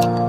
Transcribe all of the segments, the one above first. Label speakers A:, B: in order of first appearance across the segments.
A: thank you.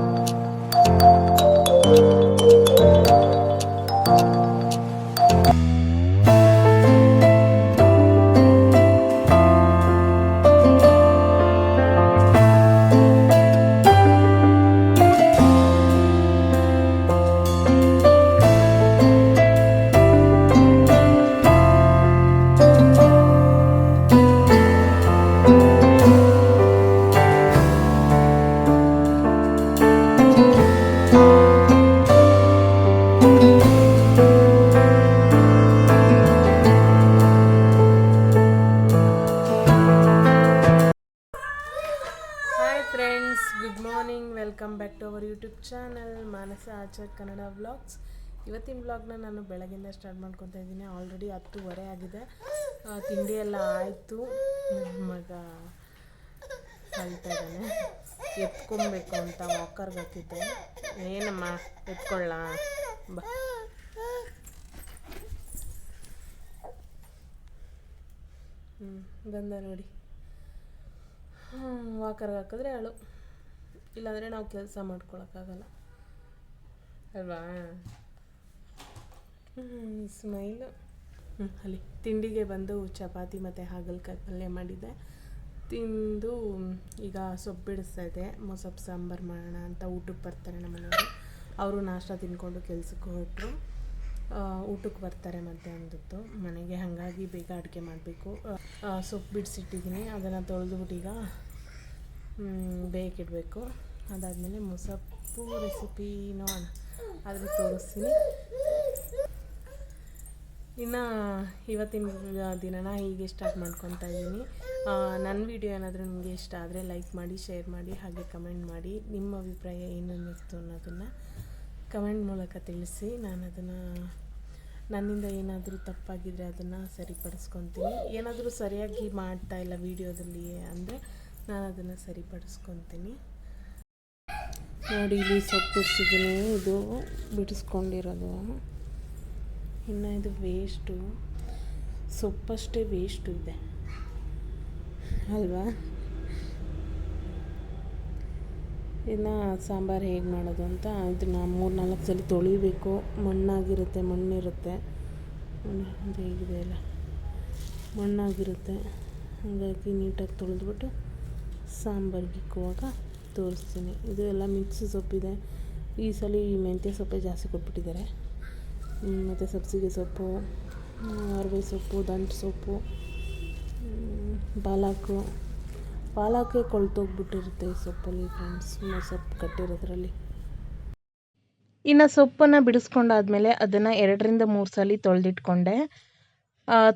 A: Manasa Achar Kannada vlogs ಇವತ್ತಿನ ವ್ಲಾಗ್ನ ನಾನು ಬೆಳಗಿಂದ ಸ್ಟಾರ್ಟ್ ಮಾಡ್ಕೊತಾ ಇದ್ದೀನಿ. ಆಲ್ರೆಡಿ ಹತ್ತುವರೆ ಆಗಿದೆ. ತಿಂಡಿ ಎಲ್ಲ ಆಯಿತು. ಮಗ ಕಳ್ತಾ ಇದ್ದಾನೆ ಎತ್ಕೊಬೇಕು ಅಂತ ವಾಕರ್ಗೆ ಹಾಕಿದ್ದೆ ಏನಮ್ಮ ಎತ್ಕೊಳ್ಳ ಬಾ. ಹ್ಞೂ ಬಂದ ನೋಡಿ. ವಾಕರ್ಗೆ ಹಾಕಿದ್ರೆ ಅಳು ಇಲ್ಲಾಂದರೆ ನಾವು ಕೆಲಸ ಮಾಡ್ಕೊಳಕ್ಕಾಗಲ್ಲ. ಅಲ್ವಾ? ಸ್ಮೈಲು ಹ್ಞೂ ಅಲ್ಲಿ ತಿಂಡಿಗೆ ಬಂದು ಚಪಾತಿ ಮತ್ತು ಹಾಗಲಕಾಯಿ ಪಲ್ಯ ಮಾಡಿದ್ದೆ. ತಿಂದು ಈಗ ಸೊಪ್ಪು ಬಿಡಿಸ್ತಾ ಇದೆ ಮೊಸಪ್ಪು ಸಾಂಬಾರು ಮಾಡೋಣ ಅಂತ ಊಟಕ್ಕೆ ಬರ್ತಾರೆ ನಮ್ಮನೆಯವರು ಅವರು ನಾಷ್ಟ ತಿನ್ಕೊಂಡು ಕೆಲಸಕ್ಕೆ ಹೊರಟರು. ಊಟಕ್ಕೆ ಬರ್ತಾರೆ ಮತ್ತೆ ಅಂದಿತ್ತು ಮನೆಗೆ ಹಾಗಾಗಿ ಬೇಗ ಅಡುಗೆ ಮಾಡಬೇಕು. ಸೊಪ್ಪು ಬಿಡಿಸಿಟ್ಟಿದ್ದೀನಿ. ಅದನ್ನು ತೊಳೆದ್ಬಿಟ್ಟು ಈಗ ಬೇಕಿಡಬೇಕು ಅದಾದಮೇಲೆ ಮೊಸಪ್ಪು ರೆಸಿಪಿ ಆದರೆ ತೋರಿಸ್ತೀನಿ. ಇನ್ನು ಇವತ್ತಿನ ದಿನನ ಹೀಗೆ ಸ್ಟಾರ್ಟ್ ಮಾಡ್ಕೊತಾ ಇದ್ದೀನಿ. ನನ್ನ ವಿಡಿಯೋ ಏನಾದರೂ ನಿಮಗೆ ಇಷ್ಟ ಆದರೆ ಲೈಕ್ ಮಾಡಿ ಶೇರ್ ಮಾಡಿ, ಹಾಗೆ ಕಮೆಂಟ್ ಮಾಡಿ, ನಿಮ್ಮ ಅಭಿಪ್ರಾಯ ಏನು ಅನ್ನಿಸ್ತು ಅನ್ನೋದನ್ನು ಕಮೆಂಟ್ ಮೂಲಕ ತಿಳಿಸಿ. ನಾನು ಅದನ್ನು ನನ್ನಿಂದ ಏನಾದರೂ ತಪ್ಪಾಗಿದ್ದರೆ ಅದನ್ನು ಸರಿಪಡಿಸ್ಕೊತೀನಿ. ಏನಾದರೂ ಸರಿಯಾಗಿ ಮಾಡ್ತಾ ಇಲ್ಲ ವಿಡಿಯೋದಲ್ಲಿ ಅಂದರೆ ನಾನು ಅದನ್ನು ಸರಿಪಡಿಸ್ಕೊತೀನಿ. ನೋಡಿ ಇಲ್ಲಿ ಸೊಪ್ಪು ಬಿಡಿಸಿದ್ದೀನಿ ಇದು ಬಿಡಿಸ್ಕೊಂಡಿರೋದು. ಇನ್ನು ಇದು ವೇಸ್ಟು ಸೊಪ್ಪಷ್ಟೇ ವೇಸ್ಟು ಇದೆ. ಅಲ್ವಾ? ಇನ್ನು ಸಾಂಬಾರು ಹೇಗೆ ಮಾಡೋದು ಅಂತ ಇದನ್ನ ಮೂರು ನಾಲ್ಕು ಸಲ ತೊಳಿಬೇಕು. ಮಣ್ಣಾಗಿರುತ್ತೆ, ಮಣ್ಣಿರುತ್ತೆ. ಅದು ಹೇಗಿದೆ ಅಲ್ಲ. ಮಣ್ಣಾಗಿರುತ್ತೆ. ಹಾಗಾಗಿ ನೀಟಾಗಿ ತೊಳೆದ್ಬಿಟ್ಟು ಸಾಂಬಾರ್ಗೆ ಇಕ್ಕುವಾಗ ತೋರಿಸ್ತೀನಿ. ಇದು ಎಲ್ಲ ಮಿಕ್ಸ್ ಸೊಪ್ಪಿದೆ. ಈ ಸಲ ಈ ಮೆಂತ್ಯ ಸೊಪ್ಪೇ ಜಾಸ್ತಿ ಕೊಟ್ಬಿಟ್ಟಿದ್ದಾರೆ. ಮತ್ತು ಸಬ್ಸಿಗೆ ಸೊಪ್ಪು ಅರವೆ ಸೊಪ್ಪು, ದಂಟು ಸೊಪ್ಪು ಪಾಲಾಕು. ಪಾಲಾಕೇ ಕೊಳ್ತೋಗ್ಬಿಟ್ಟಿರುತ್ತೆ ಈ ಸೊಪ್ಪಲ್ಲಿ ಫ್ರೆಂಡ್ಸ್ ಸೊಪ್ಪು ಕಟ್ಟಿರೋದ್ರಲ್ಲಿ. ಇನ್ನು ಸೊಪ್ಪನ್ನು ಬಿಡಿಸ್ಕೊಂಡಾದ್ಮೇಲೆ ಅದನ್ನು ಎರಡರಿಂದ ಮೂರು ಸಲ ತೊಳೆದಿಟ್ಕೊಂಡೆ.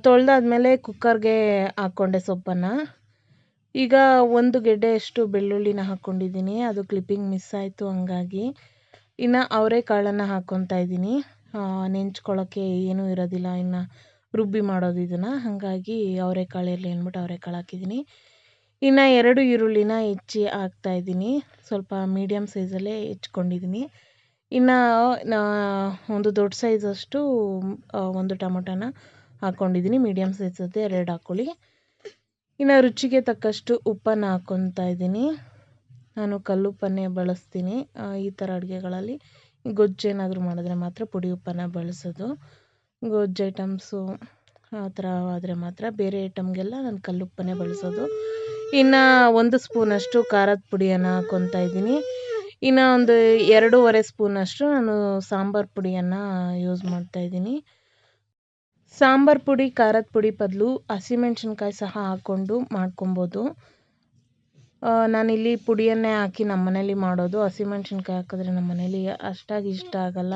A: ತೊಳೆದಾದ್ಮೇಲೆ ಕುಕ್ಕರ್ಗೆ ಹಾಕ್ಕೊಂಡೆ ಸೊಪ್ಪನ್ನು. ಈಗ ಒಂದು ಗೆಡ್ಡೆಯಷ್ಟು ಬೆಳ್ಳುಳ್ಳಿನ ಹಾಕ್ಕೊಂಡಿದ್ದೀನಿ. ಅದು ಕ್ಲಿಪ್ಪಿಂಗ್ ಮಿಸ್ ಆಯಿತು ಹಂಗಾಗಿ. ಇನ್ನು ಅವರೆಕಾಳನ್ನು ಹಾಕ್ಕೊತಾ ಇದ್ದೀನಿ. ನೆಂಚ್ಕೊಳ್ಳೋಕ್ಕೆ ಏನೂ ಇರೋದಿಲ್ಲ. ಇನ್ನು ರುಬ್ಬಿ ಮಾಡೋದು ಇದನ್ನು. ಹಾಗಾಗಿ ಅವರೆಕಾಳು ಇರಲಿ ಅಂದ್ಬಿಟ್ಟು ಅವರೆಕಾಳು ಹಾಕಿದ್ದೀನಿ. ಇನ್ನು ಎರಡು ಈರುಳ್ಳಿನ ಹೆಚ್ಚಿ ಹಾಕ್ತಾ ಇದ್ದೀನಿ. ಸ್ವಲ್ಪ ಮೀಡಿಯಮ್ ಸೈಜಲ್ಲೇ ಹೆಚ್ಕೊಂಡಿದ್ದೀನಿ ಇನ್ನು ಒಂದು ದೊಡ್ಡ ಸೈಜಷ್ಟು ಒಂದು ಟೊಮೊಟೊನ ಹಾಕ್ಕೊಂಡಿದ್ದೀನಿ. ಮೀಡಿಯಮ್ ಸೈಜದ್ದು ಎರಡು ಹಾಕ್ಕೊಳ್ಳಿ ಇನ್ನು ರುಚಿಗೆ ತಕ್ಕಷ್ಟು ಉಪ್ಪನ್ನು ಹಾಕ್ಕೊತಾ ಇದ್ದೀನಿ. ನಾನು ಕಲ್ಲುಪ್ಪನ್ನೇ ಬಳಸ್ತೀನಿ. ಈ ಥರ ಅಡುಗೆಗಳಲ್ಲಿ ಗೊಜ್ಜು ಏನಾದರೂ ಮಾಡಿದ್ರೆ ಮಾತ್ರ ಪುಡಿ ಉಪ್ಪನ್ನು ಬಳಸೋದು. ಗೊಜ್ಜು ಐಟಮ್ಸು ಆ ಥರ ಆದರೆ ಮಾತ್ರ ಬೇರೆ ಐಟಮ್ಗೆಲ್ಲ ನಾನು ಕಲ್ಲುಪ್ಪನ್ನೇ ಬಳಸೋದು. ಇನ್ನು ಒಂದು ಸ್ಪೂನಷ್ಟು ಖಾರದ ಪುಡಿಯನ್ನು ಹಾಕ್ಕೊತಾ ಇದ್ದೀನಿ. ಇನ್ನು ಒಂದು ಎರಡೂವರೆ ಸ್ಪೂನಷ್ಟು ನಾನು ಸಾಂಬಾರು ಪುಡಿಯನ್ನು ಯೂಸ್ ಮಾಡ್ತಾ ಇದ್ದೀನಿ. ಸಾಂಬಾರು ಪುಡಿ, ಖಾರದ ಪುಡಿ ಬದಲು ಹಸಿಮೆಣ್ಸಿನ್ಕಾಯಿ ಸಹ ಹಾಕ್ಕೊಂಡು ಮಾಡ್ಕೊಬೋದು. ನಾನಿಲ್ಲಿ ಪುಡಿಯನ್ನೇ ಹಾಕಿ ನಮ್ಮ ಮನೇಲಿ ಮಾಡೋದು. ಹಸಿಮೆಣ್ಸಿನ್ಕಾಯಿ ಹಾಕಿದ್ರೆ ನಮ್ಮ ಮನೇಲಿ ಅಷ್ಟಾಗಿ ಇಷ್ಟ ಆಗಲ್ಲ.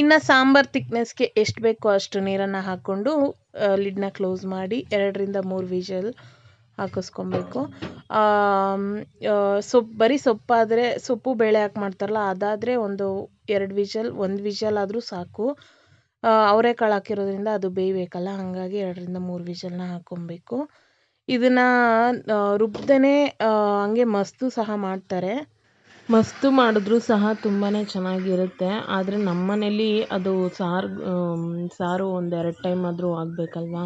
A: ಇನ್ನು ಸಾಂಬಾರು ತಿಕ್ನೆಸ್ಗೆ ಎಷ್ಟು ಬೇಕೋ ಅಷ್ಟು ನೀರನ್ನು ಹಾಕ್ಕೊಂಡು ಲಿಡ್ನ ಕ್ಲೋಸ್ ಮಾಡಿ ಎರಡರಿಂದ ಮೂರು ವಿಷಲ್ ಹಾಕಿಸ್ಕೊಬೇಕು. ಸೊಪ್ಪು ಬರೀ ಸೊಪ್ಪಾದರೆ, ಸೊಪ್ಪು ಬೇಳೆ ಹಾಕಿ ಮಾಡ್ತಾರಲ್ಲ, ಅದಾದರೆ ಒಂದು ಎರಡು ವಿಷಲ್ ಒಂದು ವಿಷಲ್ ಆದರೂ ಸಾಕು. ಅವರೆಕಾಳು ಹಾಕಿರೋದ್ರಿಂದ ಅದು ಬೇಯಬೇಕಲ್ಲ, ಹಾಗಾಗಿ ಎರಡರಿಂದ ಮೂರು ವಿಷಲ್ನ ಹಾಕ್ಕೊಬೇಕು. ಇದನ್ನು ರುಬ್ಬದೇನೆ ಹಂಗೆ ಮಸ್ತು ಸಹ ಮಾಡ್ತಾರೆ. ಮಸ್ತು ಮಾಡಿದ್ರೂ ಸಹ ತುಂಬಾ ಚೆನ್ನಾಗಿರುತ್ತೆ. ಆದರೆ ನಮ್ಮ ಮನೇಲಿ ಅದು ಸಾರು ಸಾರು ಒಂದೆರಡು ಟೈಮ್ ಆದರೂ ಆಗಬೇಕಲ್ವಾ?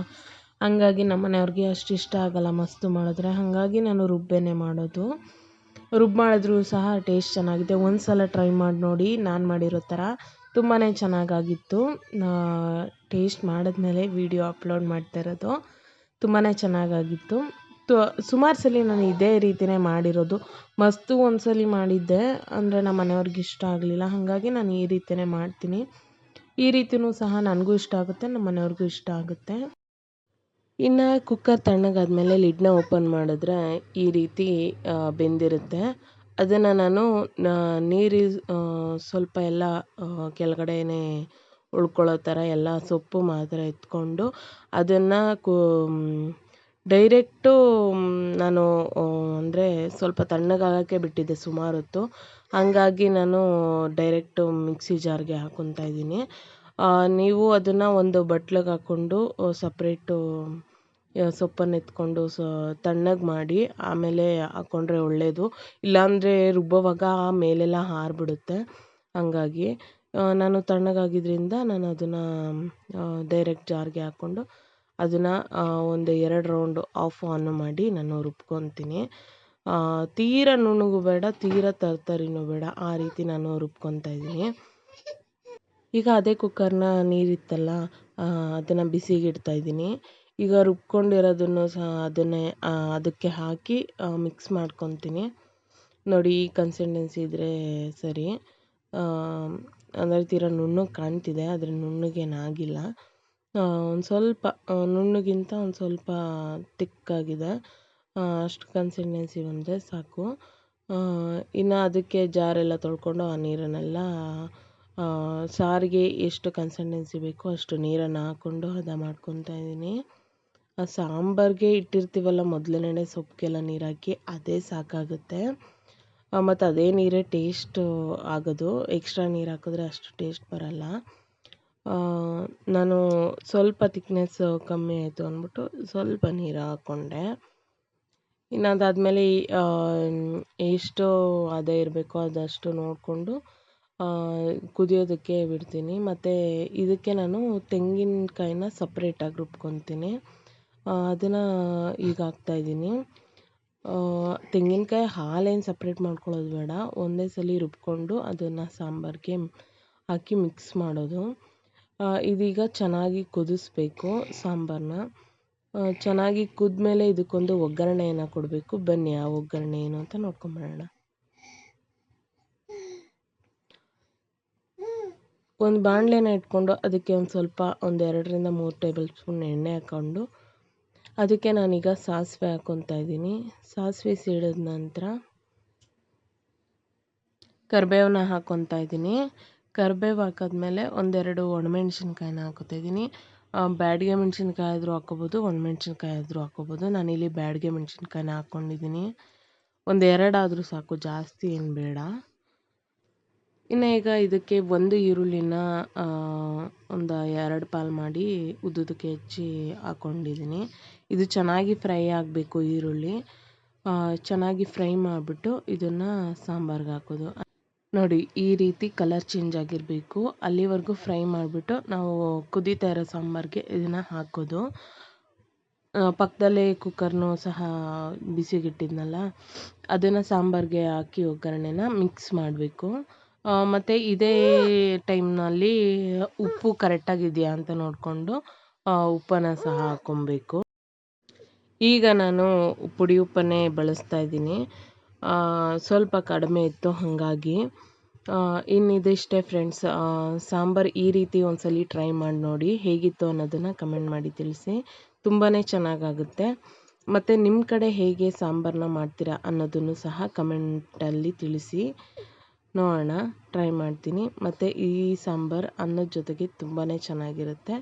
A: ಹಾಗಾಗಿ ನಮ್ಮ ಮನೆಯವ್ರಿಗೆ ಅಷ್ಟು ಇಷ್ಟ ಆಗಲ್ಲ ಮಸ್ತು ಮಾಡಿದ್ರೆ. ಹಾಗಾಗಿ ನಾನು ರುಬ್ಬೇನೆ ಮಾಡೋದು. ರುಬ್ಬಿ ಮಾಡಿದ್ರೂ ಸಹ ಟೇಸ್ಟ್ ಚೆನ್ನಾಗಿದೆ. ಒಂದು ಸಲ ಟ್ರೈ ಮಾಡಿ ನೋಡಿ ನಾನು ಮಾಡಿರೋ ಥರ. ತುಂಬಾ ಚೆನ್ನಾಗಾಗಿತ್ತು. ಟೇಸ್ಟ್ ಮಾಡಿದ್ಮೇಲೆ ವೀಡಿಯೋ ಅಪ್ಲೋಡ್ ಮಾಡ್ತಾ ಇರೋದು ತುಂಬಾ ಚೆನ್ನಾಗಾಗಿತ್ತು. ತು, ಸುಮಾರು ಸಲ ನಾನು ಇದೇ ರೀತಿಯೇ ಮಾಡಿರೋದು. ಮಸ್ತು ಒಂದು ಸಲ ಮಾಡಿದ್ದೆ, ಅಂದರೆ ನಮ್ಮ ಮನೆಯವ್ರಿಗೆ ಇಷ್ಟ ಆಗಲಿಲ್ಲ. ಹಾಗಾಗಿ ನಾನು ಈ ರೀತಿಯೇ ಮಾಡ್ತೀನಿ. ಈ ರೀತಿಯೂ ಸಹ ನನಗೂ ಇಷ್ಟ ಆಗುತ್ತೆ, ನಮ್ಮ ಮನೆಯವ್ರಿಗೂ ಇಷ್ಟ ಆಗುತ್ತೆ. ಇನ್ನು ಕುಕ್ಕರ್ ತಣ್ಣಗಾದ್ಮೇಲೆ ಲಿಡ್ನ ಓಪನ್ ಮಾಡಿದ್ರೆ ಈ ರೀತಿ ಬೆಂದಿರುತ್ತೆ. ಅದನ್ನು ನಾನು ನೀರು ಸ್ವಲ್ಪ ಎಲ್ಲ ಕೆಳಗಡೆನೆ ಉಳ್ಕೊಳ್ಳೋ ಥರ ಎಲ್ಲ ಸೊಪ್ಪು ಮಾತ್ರ ಎತ್ಕೊಂಡು ಅದನ್ನು ಕೂ ಡೈರೆಕ್ಟು ನಾನು ಅಂದರೆ ಸ್ವಲ್ಪ ತಣ್ಣಗಾಗೋಕ್ಕೆ ಬಿಟ್ಟಿದ್ದೆ ಸುಮಾರು ಹೊತ್ತು ಹಾಗಾಗಿ ನಾನು ಡೈರೆಕ್ಟು ಮಿಕ್ಸಿ ಜಾರ್ಗೆ ಹಾಕೊತಾ ಇದ್ದೀನಿ. ನೀವು ಅದನ್ನು ಒಂದು ಬಟ್ಲಿಗೆ ಹಾಕ್ಕೊಂಡು ಸಪ್ರೇಟು ಸೊಪ್ಪನ್ನು ಎತ್ಕೊಂಡು ಸ ತಣ್ಣಗೆ ಮಾಡಿ ಆಮೇಲೆ ಹಾಕ್ಕೊಂಡ್ರೆ ಒಳ್ಳೆಯದು ಇಲ್ಲಾಂದರೆ ರುಬ್ಬೋವಾಗ ಮೇಲೆಲ್ಲ ಹಾರಿಬಿಡುತ್ತೆ. ಹಾಗಾಗಿ ನಾನು ತಣ್ಣಗಾಗಿದ್ದರಿಂದ ನಾನು ಅದನ್ನು ಡೈರೆಕ್ಟ್ ಜಾರ್ಗೆ ಹಾಕ್ಕೊಂಡು ಅದನ್ನು ಒಂದು ಎರಡು ರೌಂಡು ಆಫ್ ಆನ್ ಮಾಡಿ ನಾನು ರುಬ್ಕೊತೀನಿ. ಆ, ತೀರ ನುಣ್ಣಗೂ ಬೇಡ ತೀರ ತರ್ತರಿನೂ ಬೇಡ ಆ ರೀತಿ ನಾನು ರುಬ್ಕೊತಾ ಇದ್ದೀನಿ. ಈಗ ಅದೇ ಕುಕ್ಕರ್ನ ನೀರಿತ್ತಲ್ಲ ಅದನ್ನು ಬಿಸಿಗಿಡ್ತಾ ಇದ್ದೀನಿ. ಈಗ ರುಬ್ಕೊಂಡಿರೋದನ್ನು ಸಹ ಅದನ್ನೇ ಅದಕ್ಕೆ ಹಾಕಿ ಮಿಕ್ಸ್ ಮಾಡ್ಕೊತೀನಿ. ನೋಡಿ, ಈ ಕನ್ಸಿಸ್ಟೆನ್ಸಿ ಇದ್ದರೆ ಸರಿ. ಅಂದರೆ ತೀರ ನುಣ್ಣಗೆ ಕಾಣ್ತಿದೆ, ಆದರೆ ನುಣ್ಣಗೇನಾಗಿಲ್ಲ. ಒಂದು ಸ್ವಲ್ಪ ನುಣ್ಣಗಿಂತ ಒಂದು ಸ್ವಲ್ಪ ತಿಕ್ಕಾಗಿದೆ. ಅಷ್ಟು ಕನ್ಸಿಸ್ಟೆನ್ಸಿ ಬಂದರೆ ಸಾಕು. ಇನ್ನು ಅದಕ್ಕೆ ಜಾರೆಲ್ಲ ತೊಳ್ಕೊಂಡು ಆ ನೀರನ್ನೆಲ್ಲ ಸಾರಿಗೆ ಎಷ್ಟು ಕನ್ಸಿಸ್ಟೆನ್ಸಿ ಬೇಕೋ ಅಷ್ಟು ನೀರನ್ನು ಹಾಕ್ಕೊಂಡು ಹದ ಮಾಡ್ಕೊತಾ ಇದ್ದೀನಿ. ಆ ಸಾಂಬಾರಿಗೆ ಇಟ್ಟಿರ್ತೀವಲ್ಲ ಮೊದಲನೇ ಸೊಪ್ಪಿಗೆಲ್ಲ ನೀರಾಕಿ ಅದೇ ಸಾಕಾಗುತ್ತೆ. ಮತ್ತು ಅದೇ ನೀರೇ ಟೇಸ್ಟ್ ಆಗೋದು. ಎಕ್ಸ್ಟ್ರಾ ನೀರು ಹಾಕಿದ್ರೆ ಅಷ್ಟು ಟೇಸ್ಟ್ ಬರಲ್ಲ. ನಾನು ಸ್ವಲ್ಪ ತಿಕ್ನೆಸ್ ಕಮ್ಮಿ ಆಯಿತು ಅಂದ್ಬಿಟ್ಟು ಸ್ವಲ್ಪ ನೀರು ಹಾಕ್ಕೊಂಡೆ ಇನ್ನು ಅದಾದಮೇಲೆ ಎಷ್ಟು ಅದೇ ಇರಬೇಕೋ ಅದಷ್ಟು ನೋಡಿಕೊಂಡು ಕುದಿಯೋದಕ್ಕೆ ಬಿಡ್ತೀನಿ. ಮತ್ತು ಇದಕ್ಕೆ ನಾನು ತೆಂಗಿನಕಾಯಿನ ಸಪ್ರೇಟಾಗಿ ರುಬ್ಕೊತೀನಿ. ಅದನ್ನು ಈಗ ಹಾಕ್ತಾ ಇದ್ದೀನಿ. ತೆಂಗಿನಕಾಯಿ ಹಾಲೇನು ಸಪ್ರೇಟ್ ಮಾಡ್ಕೊಳ್ಳೋದು ಬೇಡ. ಒಂದೇ ಸಲ ರುಬ್ಬಿಕೊಂಡು ಅದನ್ನು ಸಾಂಬಾರಿಗೆ ಹಾಕಿ ಮಿಕ್ಸ್ ಮಾಡೋದು. ಇದೀಗ ಚೆನ್ನಾಗಿ ಕುದಿಸ್ಬೇಕು ಸಾಂಬಾರನ್ನ ಚೆನ್ನಾಗಿ ಕುದ್ಮೇಲೆ ಇದಕ್ಕೊಂದು ಒಗ್ಗರಣೆಯನ್ನು ಕೊಡಬೇಕು. ಬನ್ನಿ, ಆ ಒಗ್ಗರಣೆ ಏನು ಅಂತ ನೋಡ್ಕೊಂಬರೋಣ. ಒಂದು ಬಾಣಲೆನ ಇಟ್ಕೊಂಡು ಅದಕ್ಕೆ ಒಂದು ಸ್ವಲ್ಪ, ಒಂದು ಎರಡರಿಂದ ಮೂರು ಟೇಬಲ್ ಸ್ಪೂನ್ ಎಣ್ಣೆ ಹಾಕ್ಕೊಂಡು ಅದಕ್ಕೆ ನಾನೀಗ ಸಾಸಿವೆ ಹಾಕ್ಕೊತಾ ಇದ್ದೀನಿ. ಸಾಸಿವೆ ಸಿಡಿದ ನಂತರ ಕರಿಬೇವನ್ನ ಹಾಕ್ಕೊತಾ ಇದ್ದೀನಿ. ಕರಿಬೇವು ಹಾಕಿದ್ಮೇಲೆ ಒಂದೆರಡು ಒಣಮೆಣ್ಸಿನ್ಕಾಯಿನ ಹಾಕೋತಾ ಇದ್ದೀನಿ. ಬ್ಯಾಡಿಗೆ ಮೆಣಸಿನ್ಕಾಯಿ ಆದರೂ ಹಾಕ್ಕೋಬೋದು, ಒಣಮೆಣ್ಸಿನ್ಕಾಯಿ ಆದರೂ ಹಾಕ್ಕೋಬೋದು. ನಾನಿಲ್ಲಿ ಬ್ಯಾಡಿಗೆ ಮೆಣಸಿನ್ಕಾಯಿನ ಹಾಕ್ಕೊಂಡಿದ್ದೀನಿ ಒಂದೆರಡಾದರೂ ಸಾಕು, ಜಾಸ್ತಿ ಏನು ಬೇಡ. ಇನ್ನು ಈಗ ಇದಕ್ಕೆ ಒಂದು ಈರುಳ್ಳಿನ ಒಂದು ಎರಡು ಪಾಲು ಮಾಡಿ ಉದ್ದುದಕ್ಕೆ ಹೆಚ್ಚಿ ಹಾಕ್ಕೊಂಡಿದ್ದೀನಿ ಇದು ಚೆನ್ನಾಗಿ ಫ್ರೈ ಆಗಬೇಕು ಈರುಳ್ಳಿ. ಚೆನ್ನಾಗಿ ಫ್ರೈ ಮಾಡಿಬಿಟ್ಟು ಇದನ್ನು ಸಾಂಬಾರ್ಗೆ ಹಾಕೋದು. ನೋಡಿ, ಈ ರೀತಿ ಕಲರ್ ಚೇಂಜ್ ಆಗಿರಬೇಕು. ಅಲ್ಲಿವರೆಗೂ ಫ್ರೈ ಮಾಡಿಬಿಟ್ಟು ನಾವು ಕುದೀತಾ ಇರೋ ಸಾಂಬಾರಿಗೆ ಇದನ್ನು ಹಾಕೋದು. ಪಕ್ಕದಲ್ಲೇ ಕುಕ್ಕರ್ನೂ ಸಹ ಬಿಸಿಗಿಟ್ಟಿದ್ನಲ್ಲ, ಅದನ್ನು ಸಾಂಬಾರಿಗೆ ಹಾಕಿ ಒಗ್ಗರಣೆನ ಮಿಕ್ಸ್ ಮಾಡಬೇಕು. ಮತ್ತು ಇದೇ ಟೈಮ್ನಲ್ಲಿ ಉಪ್ಪು ಕರೆಕ್ಟಾಗಿದೆಯಾ ಅಂತ ನೋಡಿಕೊಂಡು ಉಪ್ಪನ್ನ ಸಹ ಹಾಕ್ಕೊಬೇಕು. ಈಗ ನಾನು ಪುಡಿ ಉಪ್ಪನ್ನೇ ಬಳಸ್ತಾ ಇದ್ದೀನಿ. ಸ್ವಲ್ಪ ಕಡಿಮೆ ಇತ್ತು ಹಾಗಾಗಿ. ಇನ್ನಿದಿಷ್ಟೇ ಫ್ರೆಂಡ್ಸ್ ಸಾಂಬಾರು ಈ ರೀತಿ ಒಂದ್ಸಲಿ ಟ್ರೈ ಮಾಡಿ ನೋಡಿ ಹೇಗಿತ್ತು ಅನ್ನೋದನ್ನು ಕಮೆಂಟ್ ಮಾಡಿ ತಿಳಿಸಿ. ತುಂಬಾ ಚೆನ್ನಾಗಾಗುತ್ತೆ. ಮತ್ತು ನಿಮ್ಮ ಕಡೆ ಹೇಗೆ ಸಾಂಬಾರನ್ನ ಮಾಡ್ತೀರಾ ಅನ್ನೋದನ್ನು ಸಹ ಕಮೆಂಟಲ್ಲಿ ತಿಳಿಸಿ. ನೋಡೋಣ ಟ್ರೈ ಮಾಡ್ತೀನಿ. ಮತ್ತು ಈ ಸಾಂಬಾರು ಅನ್ನದ ಜೊತೆಗೆ ತುಂಬಾ ಚೆನ್ನಾಗಿರುತ್ತೆ.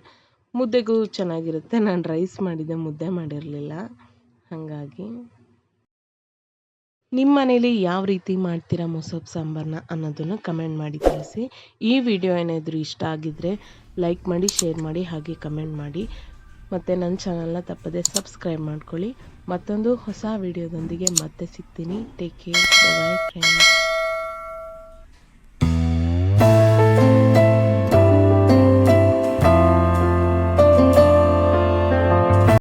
A: ಮುದ್ದೆಗೂ ಚೆನ್ನಾಗಿರುತ್ತೆ. ನಾನು ರೈಸ್ ಮಾಡಿದ್ದೆ, ಮುದ್ದೆ ಮಾಡಿರಲಿಲ್ಲ. ಹಾಗಾಗಿ. ನಿಮ್ಮ ಮನೇಲಿ ಯಾವ ರೀತಿ ಮಾಡ್ತೀರಾ ಮೊಸಪ್ಪು ಸಾಂಬಾರನ್ನ ಅನ್ನೋದನ್ನು ಕಮೆಂಟ್ ಮಾಡಿ ತಿಳಿಸಿ. ಈ ವಿಡಿಯೋ ಏನಾದರೂ ಇಷ್ಟ ಆಗಿದ್ದರೆ ಲೈಕ್ ಮಾಡಿ ಶೇರ್ ಮಾಡಿ, ಹಾಗೆ ಕಮೆಂಟ್ ಮಾಡಿ. ಮತ್ತು ನನ್ನ ಚಾನಲ್ನ ತಪ್ಪದೆ ಸಬ್ಸ್ಕ್ರೈಬ್ ಮಾಡ್ಕೊಳ್ಳಿ. ಮತ್ತೊಂದು ಹೊಸ ವಿಡಿಯೋದೊಂದಿಗೆ ಮತ್ತೆ ಸಿಗ್ತೀನಿ. Take care bye friends